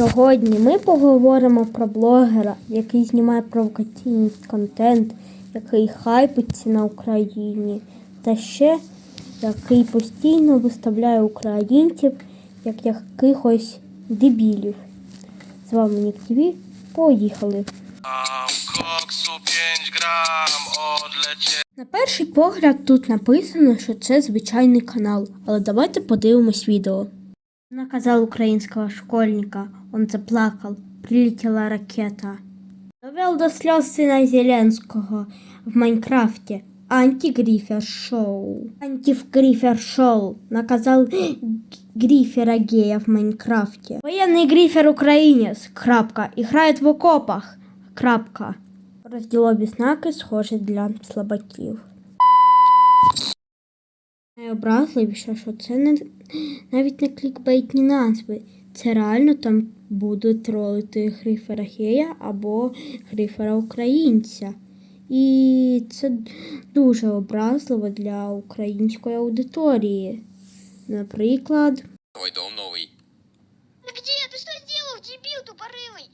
Сьогодні ми поговоримо про блогера, який знімає провокаційний контент, який хайпиться на Україні, та ще який постійно виставляє українців як якихось дебілів. З вами ТВ. Поїхали! Mam koksu 5 gram, odlecie На перший погляд тут написано, що це звичайний канал, але давайте подивимось відео. Наказал украинского школьника, он заплакал, прилетела ракета. Довел до слез сына Зеленского в Майнкрафте. Антигрифер шоу. Антигрифер шоу наказал г- грифера гея в Майнкрафте. Военный грифер украинец, крапка, играет в окопах, крапка. Розділові знаки схожі для слабаків. Найобразливіше, що це не, навіть не клікбейтні назви. Це реально там будуть тролити Грифера Гея або Грифера Українця. І це дуже образливо для української аудиторії. Наприклад, Твой дом новый. Где? Ты что сделал, дебил тупорылый?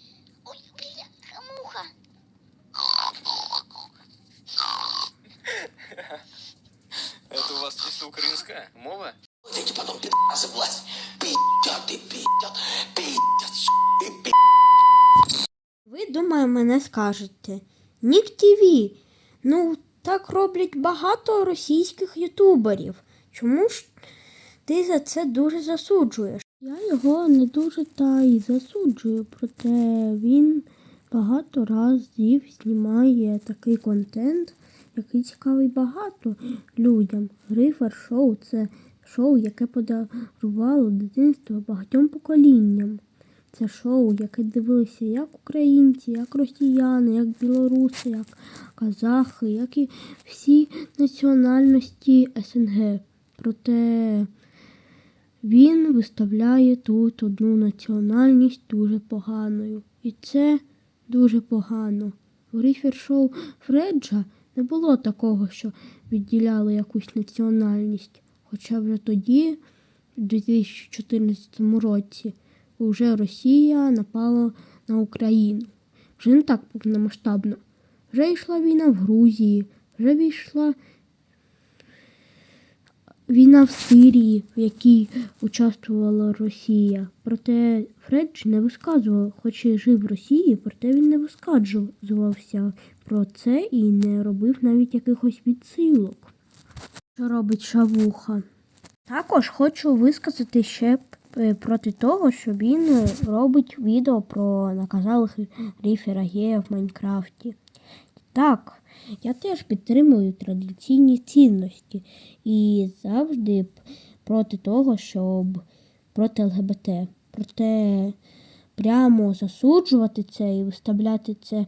У вас чисто украинская мова? Эти потом пи***сы власть. Пи***ят и пи***ят, пи***ят, и пи***. ви, думаю, мене скажете. Нік ТВ. Ну, так роблять багато російських ютуберів. Чому ж ти за це дуже засуджуєш? Я його не дуже та й засуджую, проте він багато разів знімає такий контент, який цікавий багато людям. Грифер шоу це шоу, яке подарувало дитинство багатьом поколінням. Це шоу, яке дивилися як українці, як росіяни, як білоруси, як казахи, як і всі національності СНГ. Проте він виставляє тут одну національність дуже поганою. І це дуже погано. У Гріфер шоу Фреджа не було такого, що відділяли якусь національність. Хоча вже тоді, в 2014 році, вже Росія напала на Україну. Вже не так повномасштабно. Вже йшла війна в Грузії, вже війшла війна в Сирії, в якій участвувала Росія. Проте Фредж не висказував, хоч і жив в Росії, проте він не висказувався про це і не робив навіть якихось відсилок, що робить шавуха. Також хочу висказати ще е, проти того, що він робить відео про наказалих ріфера гея в Майнкрафті. Так, я теж підтримую традиційні цінності і завжди проти того, щоб проти ЛГБТ. Проте прямо засуджувати це і виставляти це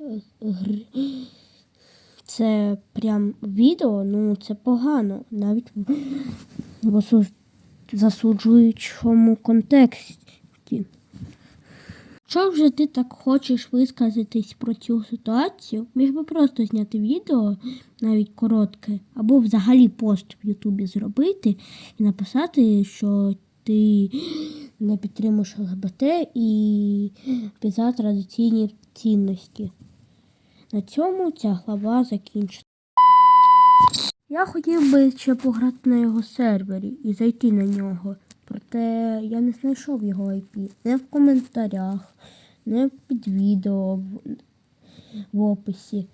е, це прям відео, ну це погано, навіть в в засуджуючому контексті. Якщо вже ти так хочеш висказатись про цю ситуацію, міг би просто зняти відео, навіть коротке, або взагалі пост в Ютубі зробити і написати, що ти не підтримуєш ЛГБТ і за традиційні цінності. На цьому ця глава закінчена. Я хотів би ще пограти на його сервері і зайти на нього. Проте я не знайшов його IP. Не в коментарях, не під відео в, описі,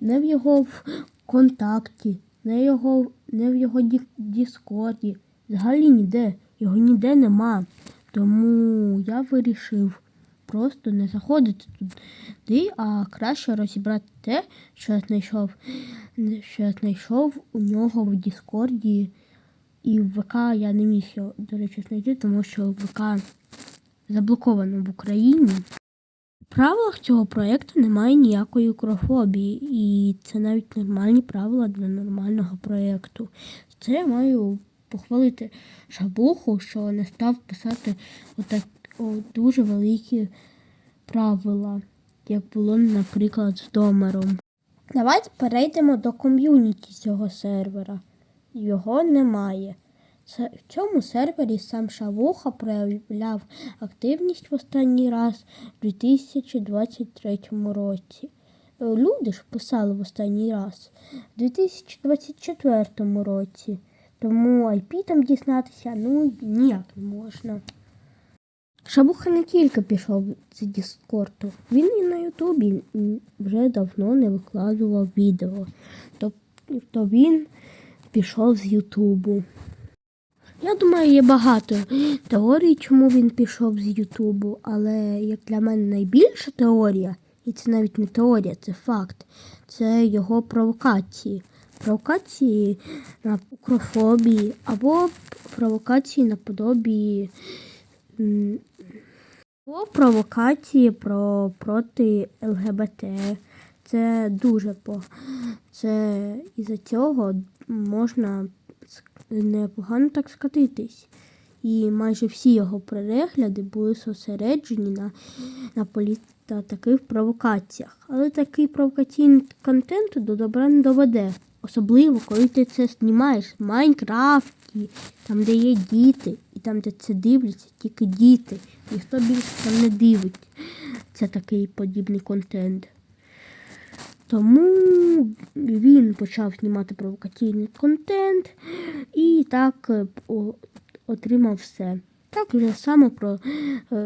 не в його контакті, не, його, не в його ді, Діскорді. Взагалі ніде. Його ніде нема. Тому я вирішив просто не заходити туди, а краще розібрати те, що я знайшов, що я знайшов у нього в Діскорді. І в ВК я не міг його, до речі, знайти, тому що ВК заблоковано в Україні. В правилах цього проєкту немає ніякої укрофобії, і це навіть нормальні правила для нормального проєкту. Це я маю похвалити шабуху, що не став писати отак, о, дуже великі правила, як було, наприклад, з домером. Давайте перейдемо до ком'юніті цього сервера. Його немає. В цьому сервері сам Шавуха проявляв активність в останній раз у 2023 році. Е, Люди ж писали в останній раз у 2024 році. Тому IP там дізнатися ну ніяк не можна. Шабуха не тільки пішов з Діскорту, він і на Ютубі вже давно не викладував відео. Тобто він пішов з Ютубу. Я думаю, є багато теорій, чому він пішов з Ютубу, але як для мене найбільша теорія, і це навіть не теорія, це факт, це його провокації. Провокації на укрофобії або провокації наподобі або провокації про проти ЛГБТ. Це дуже по це із-за цього можна непогано так скатитись. І майже всі його перегляди були зосереджені на, на полі та таких провокаціях. Але такий провокаційний контент до добра не доведе. Особливо, коли ти це знімаєш в Майнкрафті, там, де є діти, і там, де це дивляться тільки діти. Ніхто більше там не дивить. Це такий подібний контент. Тому він почав знімати провокаційний контент і так е, отримав все. Так вже само про е,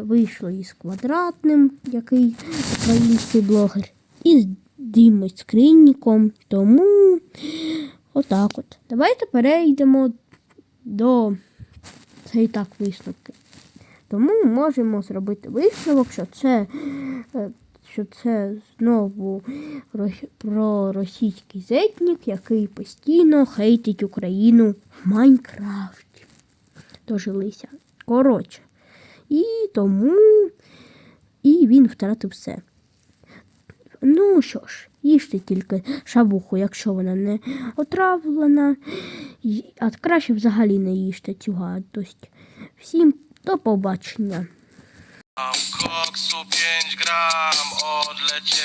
вийшло із квадратним, який український блогер, і з Дімою Скринніком. Тому отак от. Давайте перейдемо до це так висновки. Тому можемо зробити висновок, що це, е, що це знову рос- проросійський зетнік, який постійно хейтить Україну в Майнкрафті. Дожилися. Коротше. І тому і він втратив все. Ну що ж, їжте тільки шавуху, якщо вона не отравлена. А краще взагалі не їжте цю гадость. Всім до побачення. Koksu 5 gram, odlecieć